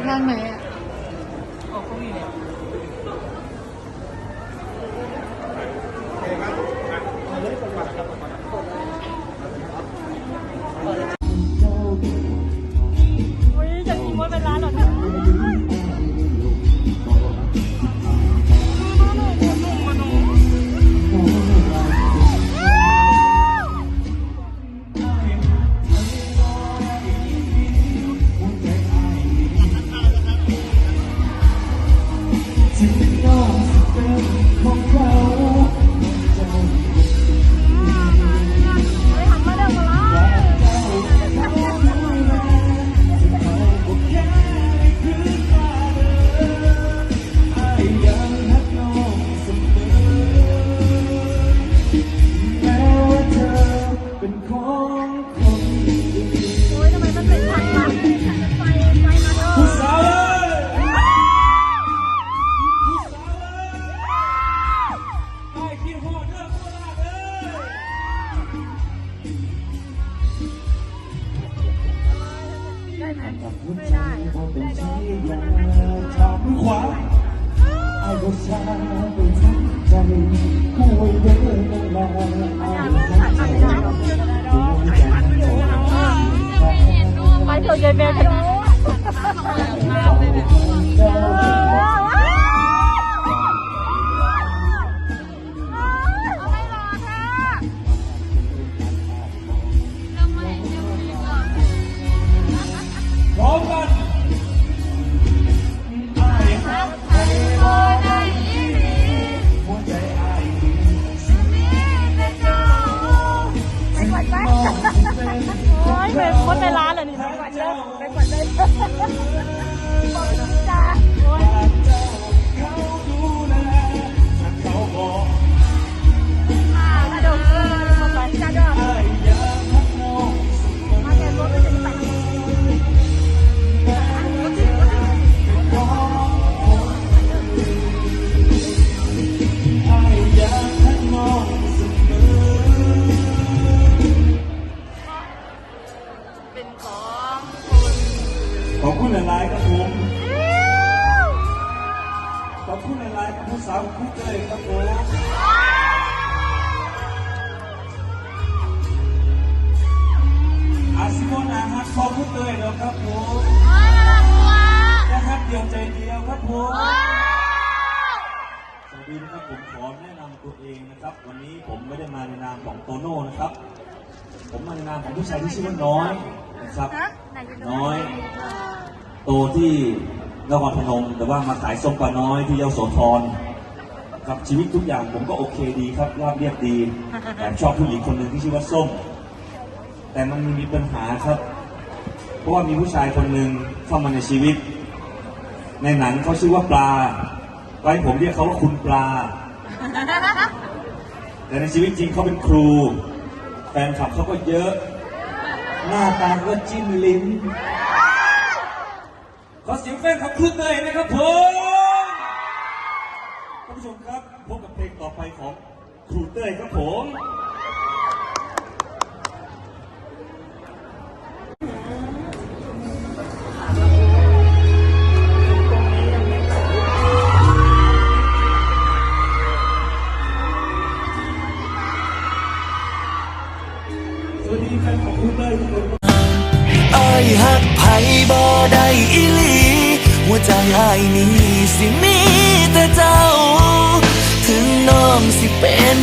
อกทางไหนอะออกตรงนี้เนี่ย ไม่ได้ไม่ได้ขวาเอาก็ช้าไปทั้งใจคุยเดินลาเอาไปทั้งใจ ไปก่ คุณหลายๆกับผู้สาวคู่เกยครับผมอาซิโมนาฮักขอบคุณเตยเด้อครับผมและฮักเดียวใจเดียวครับผมสวัสดีนะครับผมขอแนะนำตัวเองนะครับ วันนี้ผมไม่ได้มาในนามของโตโน่นะครับ ผมมาในนามของผู้ชายที่ชื่อว่าน้อยนะครับ น้อย โตที่ นครพนมแต่ว่ามาขายส้มปลาน้อยที่ยโสธรครับชีวิตทุกอย่างผมก็โอเคดีครับราบเรียบดีแต่ชอบผู้หญิงคนหนึ่งที่ชื่อว่าส้ม แต่มันมีปัญหาครับ เพราะว่ามีผู้ชายคนหนึ่งเข้ามาในชีวิต ในหนังเขาชื่อว่าปลาไว้ผมเรียกเขาว่าคุณปลา แต่ในชีวิตจริงเขาเป็นครู แฟนคลับเขาก็เยอะ หน้าตาก็จิ้มลิ้น ขอเสียงแฟนคลับคุณเตยนะครับผมท่านผู้ชมครับพบกับเพลงต่อไปของครูเต้ยครับผมไอ้หักไผบ่ อ้ายนี้สิมีแต่เจ้า ถึงน้องสิเป็น